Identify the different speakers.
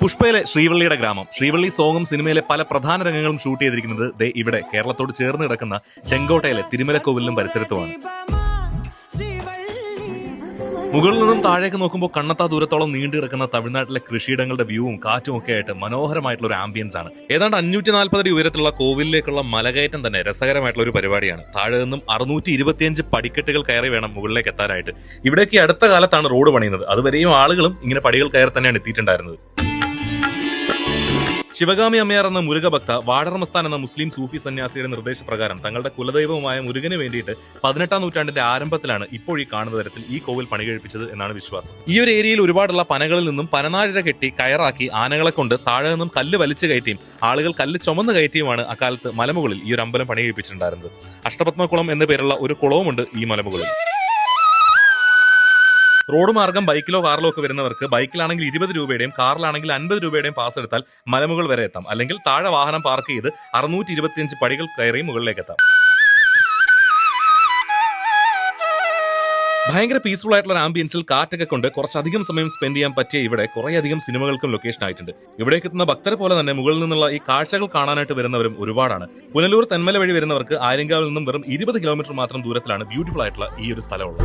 Speaker 1: പുഷ്പയിലെ ശ്രീവള്ളിയുടെ ഗ്രാമം. ശ്രീവള്ളി സോങ്ങും സിനിമയിലെ പല പ്രധാന രംഗങ്ങളും ഷൂട്ട് ചെയ്തിരിക്കുന്നത് ദേ ഇവിടെ കേരളത്തോട് ചേർന്ന് കിടക്കുന്ന ചെങ്കോട്ടയിലെ തിരുമലക്കോവിലും പരിസരത്തുമാണ്. മുകളിൽ നിന്നും താഴേക്ക് നോക്കുമ്പോൾ കണ്ണത്താ ദൂരത്തോളം നീണ്ടു കിടക്കുന്ന തമിഴ്നാട്ടിലെ കൃഷിയിടങ്ങളുടെ വ്യൂവും കാറ്റും ഒക്കെ ആയിട്ട് മനോഹരമായിട്ടുള്ള ഒരു ആംബിയൻസ് ആണ്. ഏതാണ്ട് അഞ്ഞൂറ്റി നാൽപ്പത് അടി ഉയരത്തിലുള്ള കോവിലിലേക്കുള്ള മലകയറ്റം തന്നെ രസകരമായിട്ടുള്ള ഒരു പരിപാടിയാണ്. താഴെ നിന്നും അറുന്നൂറ്റി ഇരുപത്തിയഞ്ച് പടിക്കെട്ടുകൾ കയറി വേണം മുകളിലേക്ക് എത്താനായിട്ട്. ഇവിടേക്ക് അടുത്ത കാലത്താണ് റോഡ് പണിയുന്നത്. അതുവരെയും ആളുകളും ഇങ്ങനെ പടികൾ കയറി തന്നെയാണ് എത്തിയിട്ടുണ്ടായിരുന്നത്. ശിവഗാമി അമ്മയാർ എന്ന മുരുകഭക്ത വാടർമസ്ഥാൻ എന്ന മുസ്ലിം സൂഫി സന്യാസിയുടെ നിർദ്ദേശപ്രകാരം തങ്ങളുടെ കുലദൈവമായ മുരുകന് വേണ്ടിയിട്ട് പതിനെട്ടാം നൂറ്റാണ്ടിന്റെ ആരംഭത്തിലാണ് ഇപ്പോൾ ഈ കാണുന്ന തരത്തിൽ ഈ കോവിൽ പണികഴിപ്പിച്ചത് എന്നാണ് വിശ്വാസം. ഈ ഒരു ഏരിയയിൽ ഒരുപാടുള്ള പനകളിൽ നിന്നും പനനാഴിര കെട്ടി കയറാക്കി ആനകളെ കൊണ്ട് താഴെ നിന്നും കല്ല് വലിച്ചു കയറ്റിയും ആളുകൾ കല്ല് ചുമന്ന് കയറ്റിയുമാണ് അക്കാലത്ത് മലമുകളിൽ ഈ ഒരു അമ്പലം പണികഴിപ്പിച്ചിട്ടുണ്ടായിരുന്നത് അഷ്ടപത്മകുളം എന്ന പേരുള്ള ഒരു കുളവുമുണ്ട് ഈ മലമുകളിൽ. റോഡ് മാർഗം ബൈക്കിലോ കാറിലോ ഒക്കെ വരുന്നവർക്ക് ബൈക്കിലാണെങ്കിൽ ഇരുപത് രൂപയുടെയും കാറിലാണെങ്കിൽ അൻപത് രൂപയുടെയും പാസ് എടുത്താൽ മലമുകൾ വരെ എത്താം. അല്ലെങ്കിൽ താഴെ വാഹനം പാർക്ക് ചെയ്ത് അറുന്നൂറ്റി ഇരുപത്തിയഞ്ച് പടികൾ കയറി മുകളിലേക്ക് എത്താം. ഭയങ്കര പീസ്ഫുൾ ആയിട്ടുള്ള ആംബിയൻസിൽ കാറ്റൊക്കെ കൊണ്ട് കുറച്ചധികം സമയം സ്പെൻഡ് ചെയ്യാൻ പറ്റിയ ഇവിടെ കുറേയധികം സിനിമകൾക്കും ലൊക്കേഷൻ ആയിട്ടുണ്ട്. ഇവിടേക്ക് എത്തുന്ന ഭക്തരെ പോലെ തന്നെ മുകളിൽ നിന്നുള്ള ഈ കാഴ്ചകൾ കാണാനായിട്ട് വരുന്നവരും ഒരുപാടാണ്. പുനലൂർ തെന്മല വഴി വരുന്നവർക്ക് ആര്യങ്കാവിൽ നിന്നും വെറും ഇരുപത് കിലോമീറ്റർ മാത്രം ദൂരത്തിലാണ് ബ്യൂട്ടിഫുൾ ആയിട്ടുള്ള ഈ ഒരു സ്ഥലമുള്ളത്.